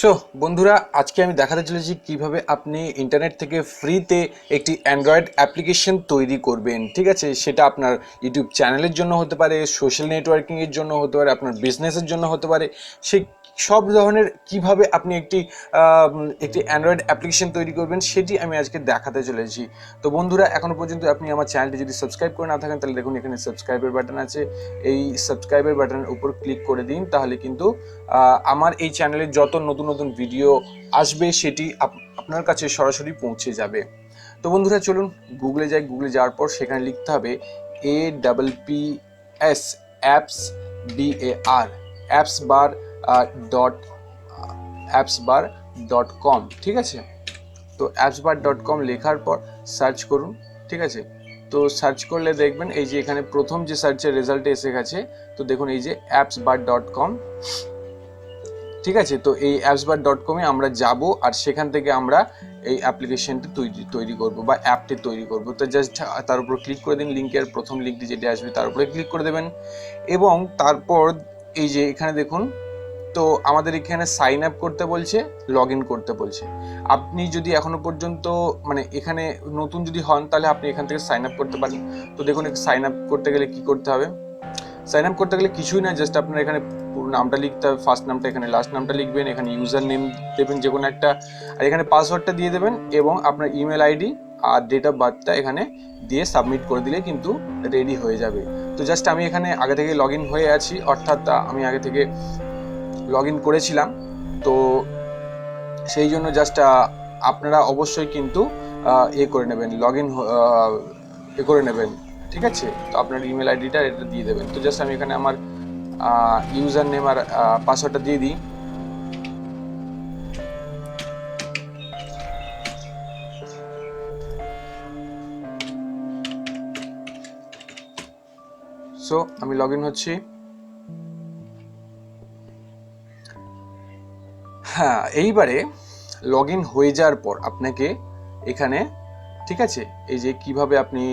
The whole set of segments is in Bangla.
সো বন্ধুরা, আজকে আমি দেখাতে চলেছি কীভাবে আপনি ইন্টারনেট থেকে ফ্রিতে একটি অ্যান্ড্রয়েড অ্যাপ্লিকেশন তৈরি করবেন। ঠিক আছে? সেটা আপনার ইউটিউব চ্যানেলের জন্য হতে পারে সোশ্যাল নেটওয়ার্কিংয়ের জন্য হতে পারে, আপনার বিজনেসের জন্য হতে পারে। সেই সব ধরনের কীভাবে আপনি একটি একটি অ্যান্ড্রয়েড অ্যাপ্লিকেশন তৈরি করবেন, সেটি আমি আজকে দেখাতে চলেছি। তো বন্ধুরা, এখনও পর্যন্ত আপনি আমার চ্যানেলটি যদি সাবস্ক্রাইব করে না থাকেন, তাহলে দেখুন এখানে সাবস্ক্রাইবের বাটন আছে। এই সাবস্ক্রাইবের বাটনের উপর ক্লিক করে দিন, তাহলে কিন্তু আমার এই চ্যানেলে যত নতুন নতুন ভিডিও আসবে, সেটি আপ- আপনার কাছে সরাসরি পৌঁছে যাবে। তো বন্ধুরা, চলুন গুগলে যাই। গুগলে যাওয়ার পর সেখানে লিখতে হবে A double P S apps B A R apps bar dot apps bar dot com ঠিক আছে? তো অ্যাপস বার ডট কম লেখার পর সার্চ করুন, ঠিক আছে? তো সার্চ করলে দেখবেন এই যে এখানে প্রথম যে সার্চের রেজাল্ট এসে গেছে, তো দেখুন এই যে অ্যাপস বার ডট কম ঠিক আছে? তো এই অ্যাপসবার ডট কমে আমরা যাব আর সেখান থেকে আমরা এই অ্যাপ্লিকেশনটি তৈরি তৈরি করব বা অ্যাপটি তৈরি করব। তো জাস্ট তার উপর ক্লিক করে দিন লিঙ্কের প্রথম লিঙ্কটি যেটি আসবে তার উপরে ক্লিক করে দেবেন। এবং তারপর এই যে এখানে দেখুন, তো আমাদের এখানে সাইন আপ করতে বলছে লগ ইন করতে বলছে। আপনি যদি এখনও পর্যন্ত মানে এখানে নতুন যদি হন, তাহলে আপনি এখান থেকে সাইন আপ করতে পারেন। তো দেখুন সাইন আপ করতে গেলে কি করতে হবে? সাইন আপ করতে গেলে কিছুই না জাস্ট আপনার এখানে পুরো নামটা লিখতে হবে ফার্স্ট নামটা এখানে লাস্ট নামটা লিখবেন, এখানে ইউজার নেম দেবেন যে কোনো একটা, আর এখানে পাসওয়ার্ডটা দিয়ে দেবেন এবং আপনার ইমেল আইডি আর ডেট অফ বার্থটা এখানে দিয়ে সাবমিট করে দিলে কিন্তু রেডি হয়ে যাবে। তো জাস্ট আমি এখানে আগে থেকে লগ হয়ে আছি, অর্থাৎ আমি আগে থেকে লগ করেছিলাম। তো সেই জন্য জাস্ট আপনারা অবশ্যই কিন্তু এ করে নেবেন লগ ইন এ করে নেবেন, ঠিক আছে? তো আপনার ইমেল আইডিটা এটা দিয়ে দেবেন। তো জাস্ট আমি এখানে আমার ইউজার নেম আর পাসওয়ার্ডটা দিয়ে দিই। সো আমি লগ ইন হচ্ছি। হ্যাঁ এইবারে লগ ইন হয়ে যাওয়ার পর আপনাকে এখানে, ঠিক আছে, এই যে কীভাবে আপনি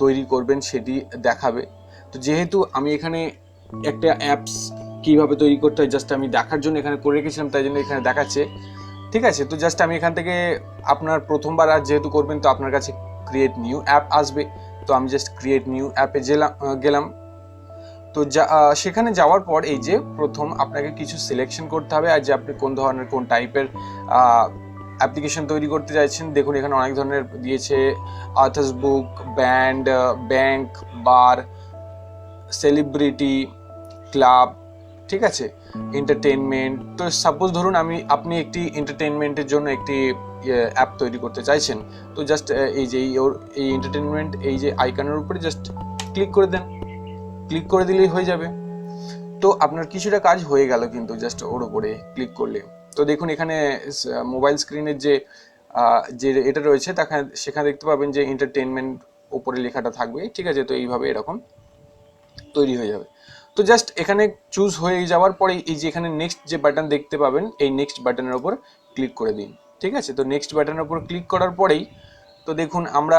তৈরি করবেন সেটি দেখাবে। তো যেহেতু আমি এখানে একটা অ্যাপস কীভাবে তৈরি করতে হয় জাস্ট আমি দেখার জন্য এখানে করে রেখেছিলাম, তাই জন্য এখানে দেখাচ্ছে। ঠিক আছে, তো জাস্ট আমি এখান থেকে আপনার প্রথমবার আর যেহেতু করবেন, তো আপনার কাছে ক্রিয়েট নিউ অ্যাপ আসবে। তো আমি জাস্ট ক্রিয়েট নিউ অ্যাপে গেলাম গেলাম। তো যা সেখানে যাওয়ার পর এই যে প্রথম আপনাকে কিছু সিলেকশন করতে হবে, আর যে আপনি কোন ধরনের, কোন টাইপের অ্যাপ্লিকেশন তৈরি করতে চাইছেন, দেখুন এখানে অনেক ধরনের দিয়েছে আর্থাস book band bank bar celebrity club, ঠিক আছে? এন্টারটেনমেন্ট তো সাপোজ ধরুন আমি, আপনি একটি এন্টারটেনমেন্টের জন্য একটি অ্যাপ তৈরি করতে চাইছেন, তো জাস্ট এই যে ওর, এই এন্টারটেনমেন্ট এই যে আইকনের উপরে জাস্ট ক্লিক করে দেন। ক্লিক করে দিলেই হয়ে যাবে। তো আপনার কিছুটা কাজ হয়ে গেল কিন্তু জাস্ট ওর উপরে ক্লিক করলে। তো দেখুন এখানে মোবাইল স্ক্রিনের যে যে এটা রয়েছে, তাকে, সেখানে দেখতে পাবেন যে এন্টারটেনমেন্ট ওপরে লেখাটা থাকবে, ঠিক আছে? তো এইভাবে এরকম তৈরি হয়ে যাবে। তো জাস্ট এখানে চুজ হয়ে যাওয়ার পরে এই যে এখানে নেক্সট যে বাটন দেখতে পাবেন, এই নেক্সট বাটনের ওপর ক্লিক করে দিন, ঠিক আছে? তো নেক্সট বাটনের ওপর ক্লিক করার পরেই, তো দেখুন আমরা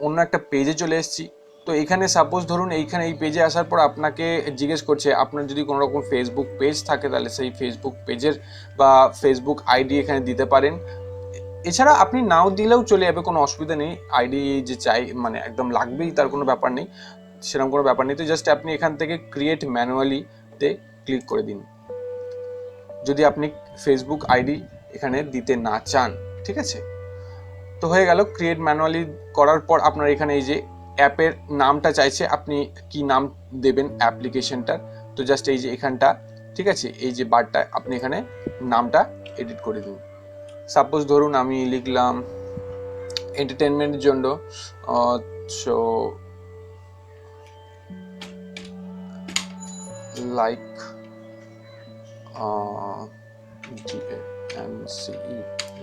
অন্য একটা পেজে চলে এসেছি। তো এখানে সাপোজ ধরুন এইখানে এই পেজে আসার পর আপনাকে জিজ্ঞেস করছে, আপনার যদি কোনো রকম ফেসবুক পেজ থাকে, তাহলে সেই ফেসবুক পেজের বা ফেসবুক আইডি এখানে দিতে পারেন। এছাড়া আপনি নাও দিলেও চলে যাবে, কোনো অসুবিধা নেই। আইডি যে চাই মানে একদম লাগবেই, তার কোনো ব্যাপার নেই। সেরকম কোনো ব্যাপার নেই। তো জাস্ট আপনি এখান থেকে ক্রিয়েট ম্যানুয়ালিতে ক্লিক করে দিন। যদি আপনি ফেসবুক আইডি এখানে দিতে না চান, ঠিক আছে? তো হয়ে গেল ক্রিয়েট ম্যানুয়ালি করার পর আপনার এখানে এই যে অ্যাপের নামটা চাইছে, আপনি কি নাম দেবেন অ্যাপ্লিকেশনটার? তো জাস্ট এই যে এখানটা, ঠিক আছে? এই যে বারটা, আপনি এখানে নামটা এডিট করে দিন। সাপোজ ধরুন আমি লিখলাম এন্টারটেনমেন্টের জন্য সো লাইক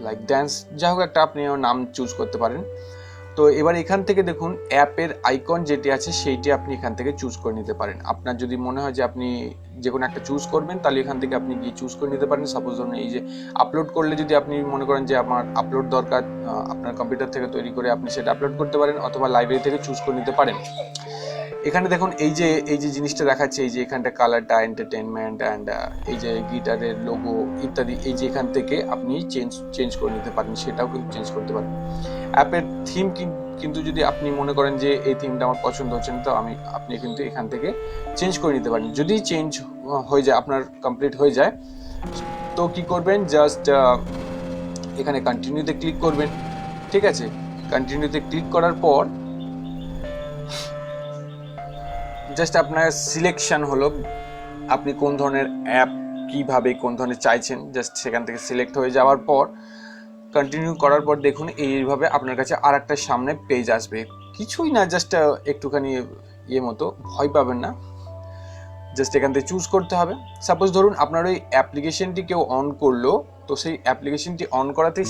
লাইক ড্যান্স যা হোক একটা আপনি নাম চুজ করতে পারেন। তো এবার এখান থেকে দেখুন, অ্যাপের আইকন যেটি আছে, সেইটি আপনি এখান থেকে চুজ করে নিতে পারেন। আপনার যদি মনে হয় যে আপনি যে কোনো একটা চুজ করবেন, তাহলে এখান থেকে আপনি গিয়ে চুজ করে নিতে পারেন। সাপোজ ধরুন এই যে আপলোড করলে যদি আপনি মনে করেন যে আমার আপলোড দরকার আপনার কম্পিউটার থেকে তৈরি করে আপনি সেটা আপলোড করতে পারেন, অথবা লাইব্রেরি থেকে চুজ করে নিতে পারেন। এখানে দেখুন, এই যে এই যে জিনিসটা দেখাচ্ছে, এই যে এখানটা কালারটা এন্টারটেনমেন্ট অ্যান্ড এই যে গিটারের লোগো ইত্যাদি, এই যে এখান থেকে আপনি চেঞ্জ চেঞ্জ করে নিতে পারেন, সেটাও কিন্তু চেঞ্জ করতে পারেন। অ্যাপের থিম কিন্তু যদি আপনি মনে করেন যে এই থিমটা আমার পছন্দ হচ্ছে না, তো আমি, আপনি কিন্তু এখান থেকে চেঞ্জ করে নিতে পারেন। যদি চেঞ্জ হয়ে যায়, আপনার কমপ্লিট হয়ে যায়, তো কি করবেন? জাস্ট এখানে কন্টিনিউতে ক্লিক করবেন। ঠিক আছে? কন্টিনিউতে ক্লিক করার পর জাস্ট আপনার সিলেকশন হলো, আপনি কোন ধরনের অ্যাপ কীভাবে, কোন ধরনের চাইছেন জাস্ট সেখান থেকে সিলেক্ট হয়ে যাওয়ার পর কন্টিনিউ করার পর দেখুন, এইভাবে আপনার কাছে আর একটা সামনে পেজ আসবে। কিছুই না জাস্ট একটুখানি ইয়ে মতো, ভয় পাবেন না। জাস্ট এখান থেকে চুজ করতে হবে। সাপোজ ধরুন আপনার ওই অ্যাপ্লিকেশনটি কেউ অন করল, তো সেই অ্যাপ্লিকেশনটি অন করাতে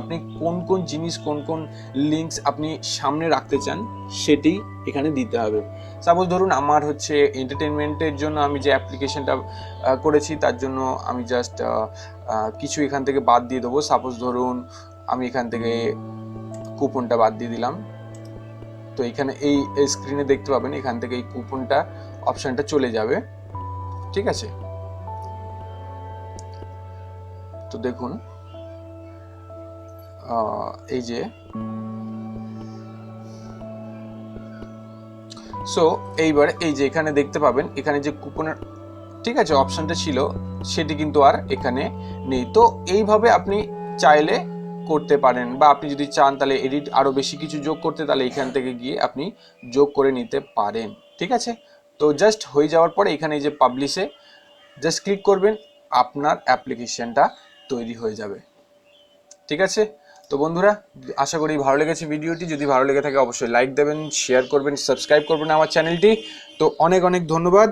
আপনি কোন কোন জিনিস, কোন কোন লিঙ্কস আপনি সামনে রাখতে চান, সেটি এখানে দিতে হবে। সাপোজ ধরুন আমার হচ্ছে এন্টারটেনমেন্টের জন্য আমি যে অ্যাপ্লিকেশনটা করেছি, তার জন্য আমি জাস্ট কিছু এখান থেকে বাদ দিয়ে দেবো। সাপোজ ধরুন আমি এখান থেকে কুপনটা বাদ দিয়ে দিলাম। তো এখানে এই স্ক্রিনে দেখতে পাবেন, এখান থেকে এই কুপনটা অপশনটা চলে যাবে। ঠিক আছে? তো দেখুন এই যে সো এইবার এই যে এখানে দেখতে পাবেন, এখানে যে কুপনের, ঠিক আছে, অপশনটা ছিল, সেটি কিন্তু আর এখানে নেই। তো এইভাবে আপনি চাইলে করতে পারেন বা আপনি যদি চান তাহলে এডিট আরও বেশি কিছু যোগ করতে, তাহলে এখান থেকে গিয়ে আপনি যোগ করে নিতে পারেন। ঠিক আছে? তো জাস্ট হয়ে যাওয়ার পরে এখানে যে পাবলিশে জাস্ট ক্লিক করবেন, আপনার অ্যাপ্লিকেশনটা তৈরি হয়ে যাবে। ঠিক আছে? তো বন্ধুরা, আশা করি ভালো লেগেছে ভিডিওটি। যদি ভালো লেগে থাকে অবশ্যই লাইক দেবেন শেয়ার করবেন সাবস্ক্রাইব করবেন আমার চ্যানেলটি তো অনেক অনেক ধন্যবাদ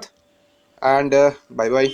অ্যান্ড বাই বাই